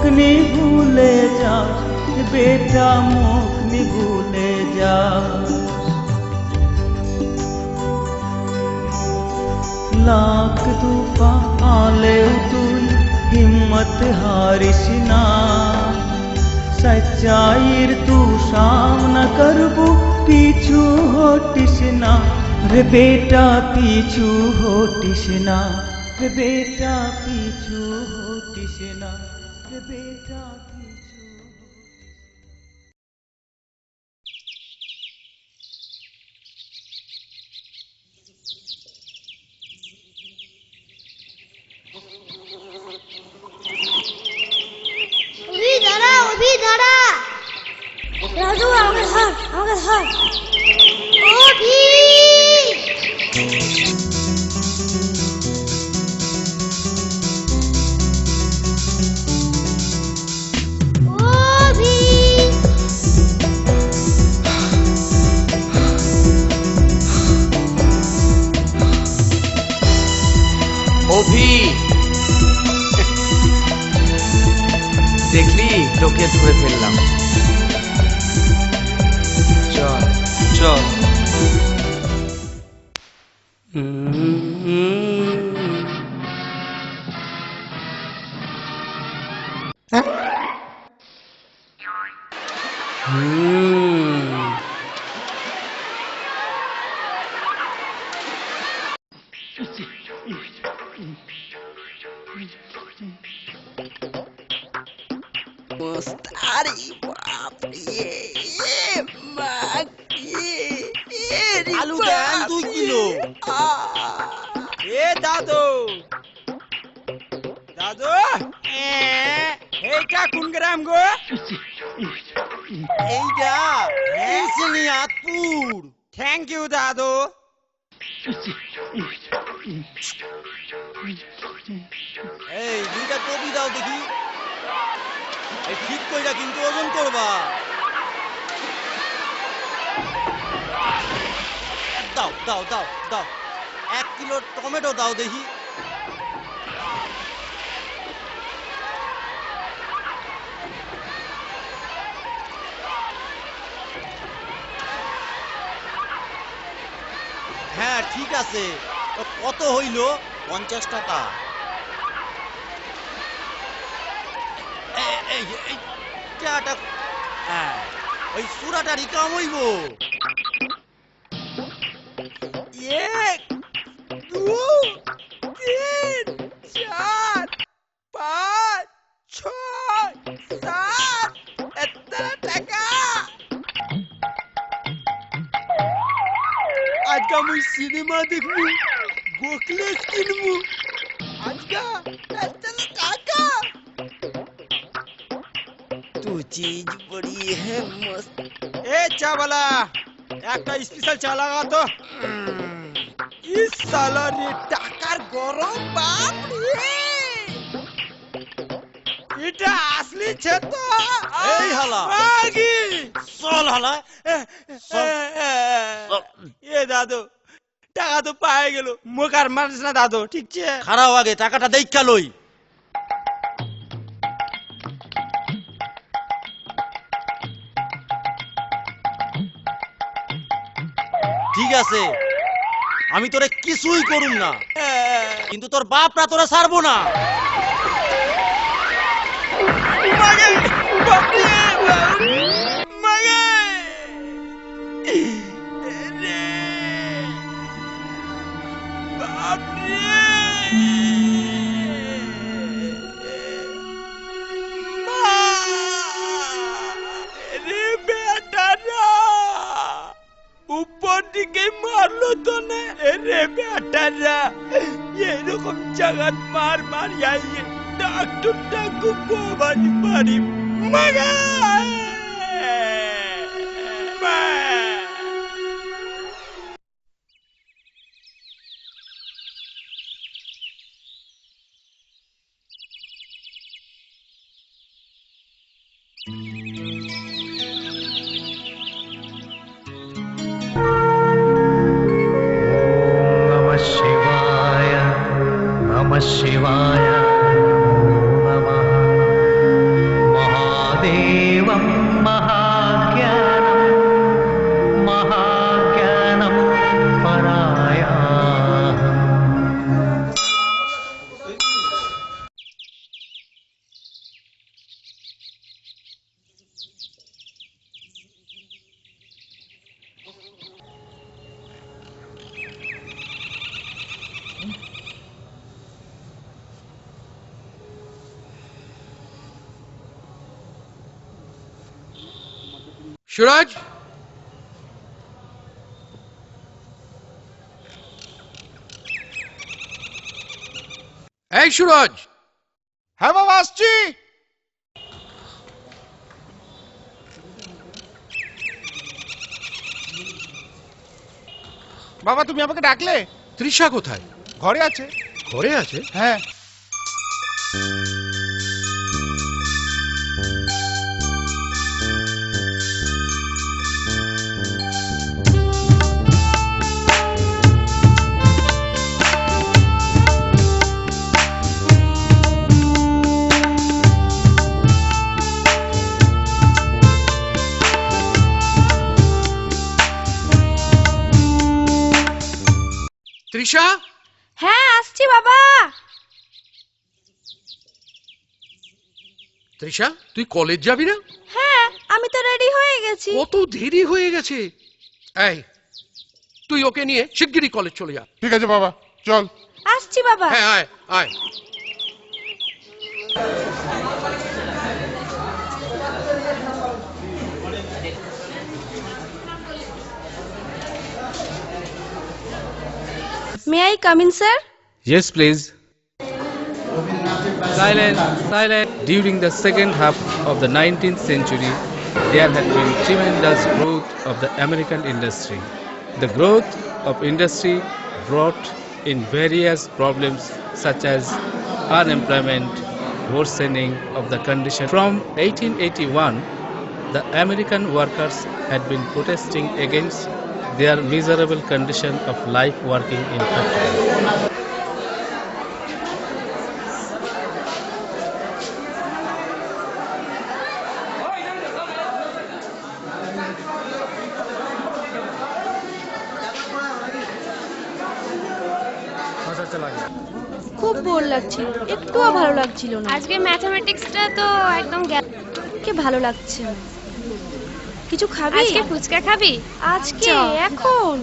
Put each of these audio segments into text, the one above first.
मुखनी भूले जा बेटा मुखनी भूले जा। लाख तूफा आले तुल हिम्मत हारिस ना। सच्चाईर तू सामना करबू, पीछू होटिस ना। रे बेटा, पीछू होटिस ना। रे बेटा অভি অভি দেখলি তোকে ধরে ফেললাম। এ, এইটা কোন গ্রাম গো? এইটা সিনিয়াতপুর থ্যাংক ইউ দাদু। এই দুইটা কপি দাও দেখি। এই ঠিক কইরা কিন্তু ওজন করবা। দাও দাও দাও দাও। এক কিলো টমেটো দাও দেখি। হ্যাঁ ঠিক আছে কত হইল পঞ্চাশ টাকা এই হ্যাঁ ওই সুরাটা রিকাম হইব দেখব গোকলেস কিনবো আজকা টাকা তো চিজ বড়ি হ্যাঁ মস্ত এ চা বালা একটা স্পেশাল চা লাগা তো ইস সালা রে টাকার গরম বাপ এটা আসলি ছে তো এই হালা বাগি চল হালা এ দাদু টাকা তো পায়ে গেল। মুখ আর মারিস না দাদু ঠিক আছে খারাপ আগে টাকাটা দেখা লই। ঠিক আছে আমি তোরে কিছুই করুম না। কিন্তু তোর বাপরা তোরে ছাড়বো না। মাগে উপর দিকে মারলো তো না রে বেটারা এরকম জাগাত মার মার আইয়ে ডাক্তারটা খুব বাড়ি বাড়ি মাগা সুরজ এই সুরজ হ্যাঁ বাবা আসছি। বাবা তুমি আমাকে ডাকলে? তৃষা কোথায়? ঘরে আছে। ঘরে আছে? হ্যাঁ। তৃষা হ্যাঁ আসছি বাবা। তৃষা তুই কলেজ যাবি না? হ্যাঁ আমি তো রেডি হয়ে গেছি। কত দেরি হয়ে গেছে। এই তুই ওকে নিয়ে শিগগিরই কলেজ চলে যা। ঠিক আছে বাবা চল। আসছি বাবা। হ্যাঁ আয় আয়। May I come in, sir? Yes, please. Silence, silence. During the second half of the 19th century, there had been tremendous growth of the American industry. The growth of industry brought in various problems such as unemployment, worsening of the condition. From 1881, the American workers had been protesting against their miserable condition of life working in factories. খুব bore লাগছিল একটুও ভালো লাগছিল না আজকে ম্যাথমেটিক্সটা তো একদম গেল কে ভালো লাগছে না কিছু খাবি? আজকে ফুচকা খাবি? আজকে? এখন?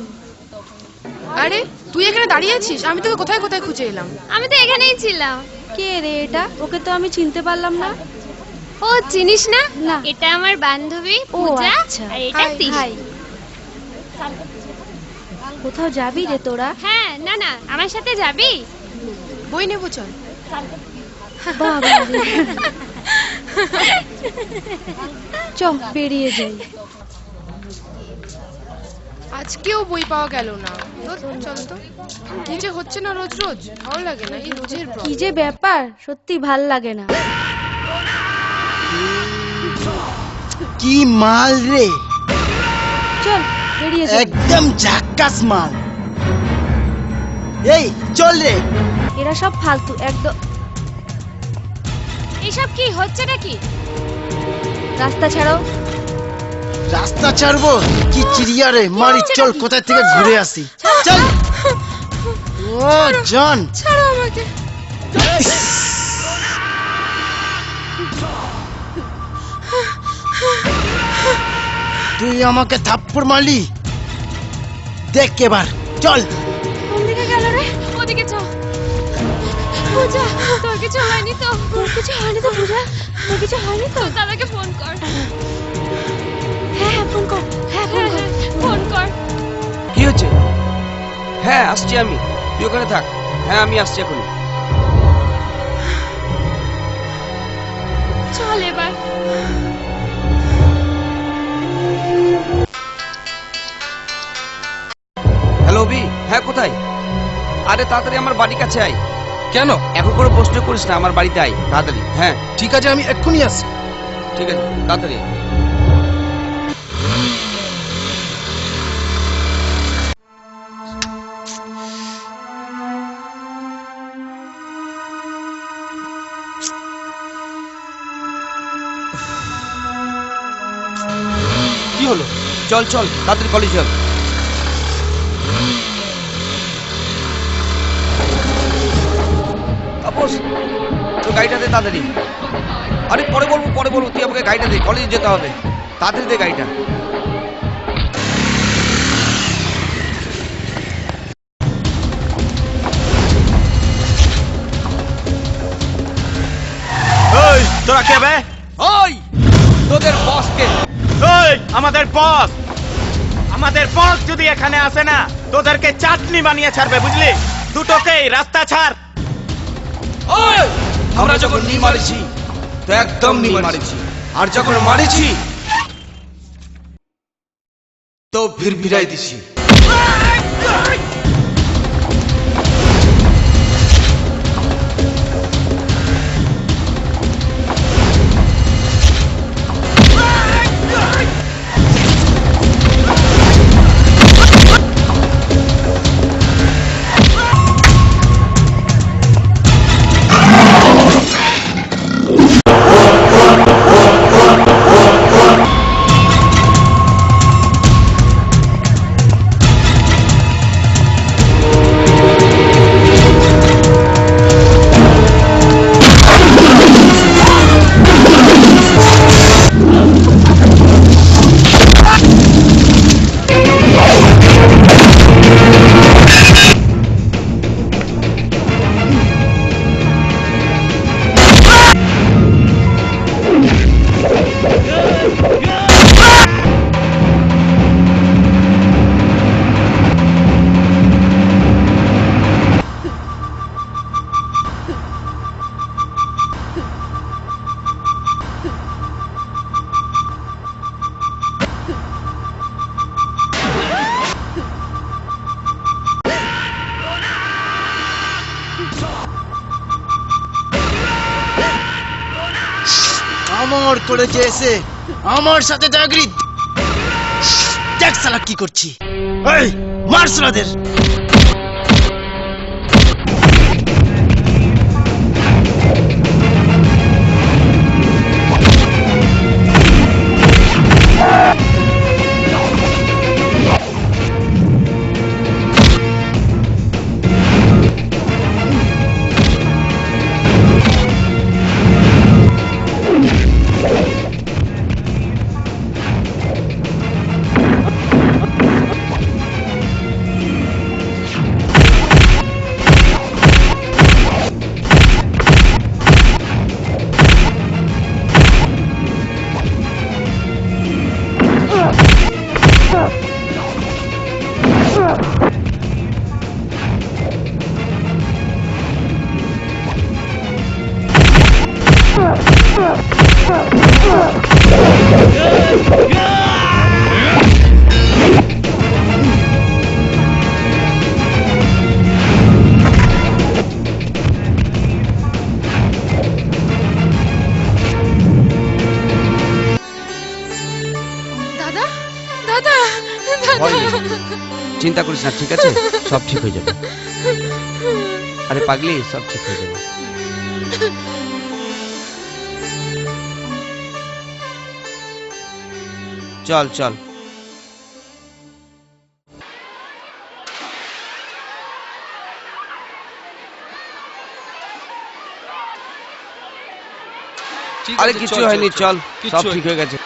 আরে তুই এখানে দাঁড়িয়ে আছিস? আমি তোকে কোথায় কোথায় খুঁজে এলাম? আমি তো এখানেই ছিলাম। কে রে এটা? ওকে তো আমি চিনতে পারলাম না। ও চিনিস না? না। এটা আমার বান্ধবী পূজা আচ্ছা। আর এটা হাই কোথাও যাবি রে তোরা? হ্যাঁ না না আমার সাথে যাবি? বই নেব চল। বাবা রে। চ বেরিয়ে যাই। আজকেও বই পাওয়া গেল না। চল তো। কি যে হচ্ছে না রোজ রোজ? ভালো লাগে না এই রোজের কি যে ব্যাপার সত্যি ভালো লাগে না। কি মাল রে? চল বেরিয়ে যাই। একদম ঝাক্কাস মাল। এই চল রে। এরা সব ফালতু একদম এসব কি হচ্ছে নাকি? রাস্তা ছাড়াও রাস্তা ছাড়বো? কি চিড়িয়া রে? মারি চল কোথায় থেকে ঘুরে আসি? চল। ও জন। ছাড়ো আমাকে। তুই আমাকে থাপ্পড় মারলি? দেখ এবার। চল। কোন দিকে গেল রে? ওদিকে তোর কিছু হয়নি তো। তোর কিছু হয়নি তো পূজা? তোর কিছু হয়নি তো? দাদাকে ফোন কর। হ্যাঁ হ্যাঁ ফোন কর। হ্যাঁ ফোন হ্যাঁ কর। হ্যাঁ ফোন কর। কি হচ্ছে? হ্যাঁ আসছি আমি। তুই ওখানে থাক। হ্যাঁ আমি আসছি এখন চল এবার। হ্যালো অভি। হ্যাঁ কোথায়? আরে তাড়াতাড়ি আমার বাড়ির কাছে আয়। কেন? এখন করে প্রশ্ন করিস না, আমার বাড়িতে আয়, তাড়াতাড়ি। হ্যাঁ ঠিক আছে, আমি এক্ষুনি আসছি। ঠিক আছে, তাড়াতাড়ি। কি হলো? চল চল, তাড়াতাড়ি কলেজ চল তাপস তোর গাড়িটা দে তাড়াতাড়ি। আরে পরে বলব পরে বলব তুই আমাকে গাড়িটা দে কলেজে যেতে হবে। তাড়াতাড়ি দে গাড়িটা। তোরা কে বে? ওই তোদের বসকে এই এই আমাদের বস আমাদের বস যদি এখানে আসে না তোদেরকে চাটনি বানিয়ে ছাড়বে বুঝলি? দুটোকেই রাস্তা ছাড়। ওই! আমরা যখন নি মারেছি তো একদম নি মারেছি। আর যখন মারেছি তো ভিড় ভিড়াই দিছি। আমার সাথে দেখ সালা কি করছি। এই মার সালাদের দাদা চিন্তা করিস না ঠিক আছে? সব ঠিক হয়ে যাবে। আরে পাগলি সব ঠিক হয়ে যাবে। চল চল। আরে কিছু হয়নি চল সব ঠিক হয়ে গেছে।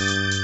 Música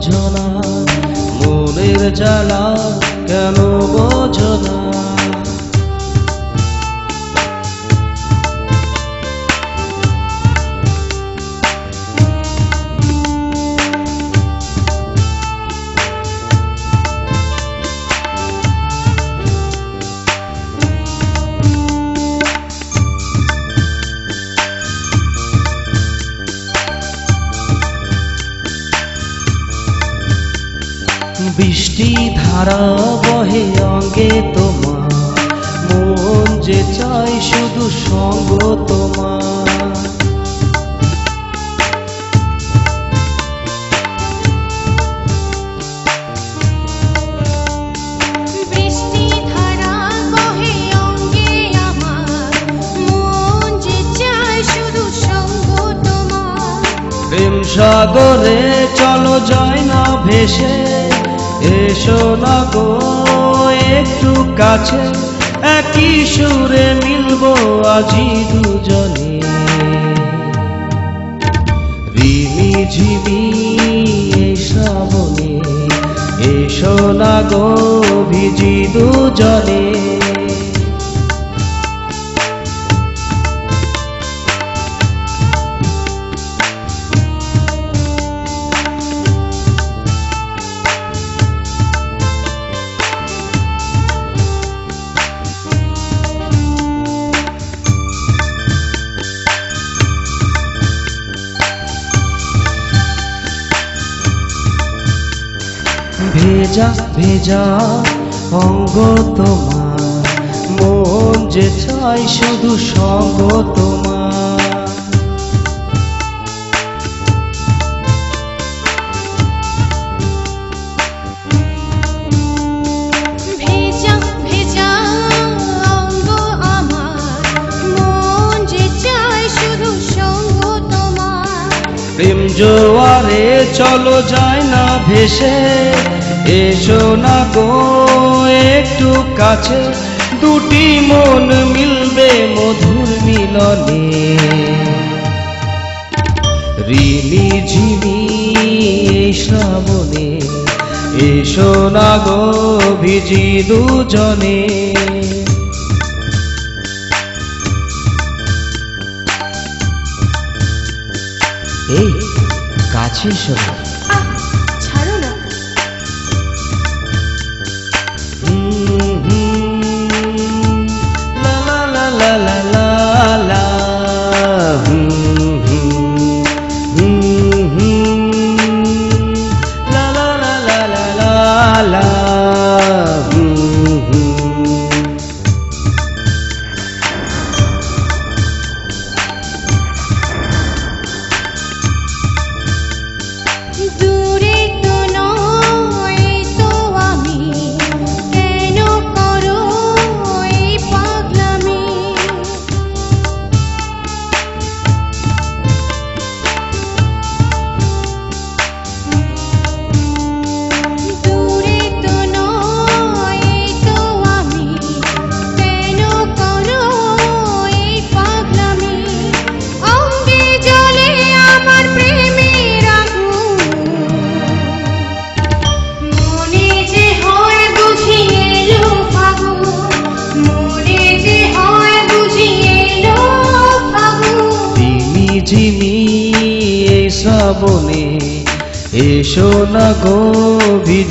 বোঝো মনের জ্বালা কেন বোঝো সাগরে চলো যায় না ভেসে। এসো না গো, একটু কাছে। একই সুরে মিলবো আজি দুজনে। রিমি ঝিমি এসো না গো ভিজি দুজনে। ভেজা ভেজা অঙ্গ তোমার। মন যে চাই শুধু সঙ্গ তোমার। ভেজা ভেজা অঙ্গ আমার। মন যে শুধু সঙ্গ তোমার। প্রেম জোয়ারে চলো যায় না ভেসে। এসো না গো, একটু কাছে। দুটি মন মিলবে মধুর মিলনে। রিমি ঝিমি শ্রাবণে, এসো না গো ভিজি দুজনে। এই, কাছে এসো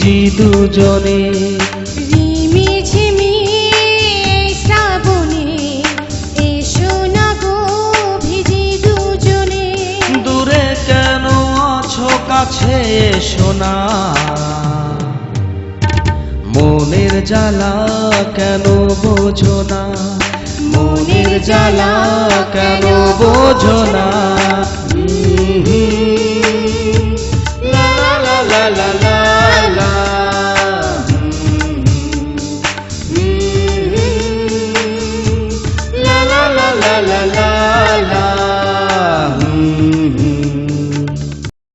ভিজি দুজনে। দূরে কেন আছো কাছে এসো মনের জ্বালা কেন বোঝো না? মনের জ্বালা কেন বোঝো না?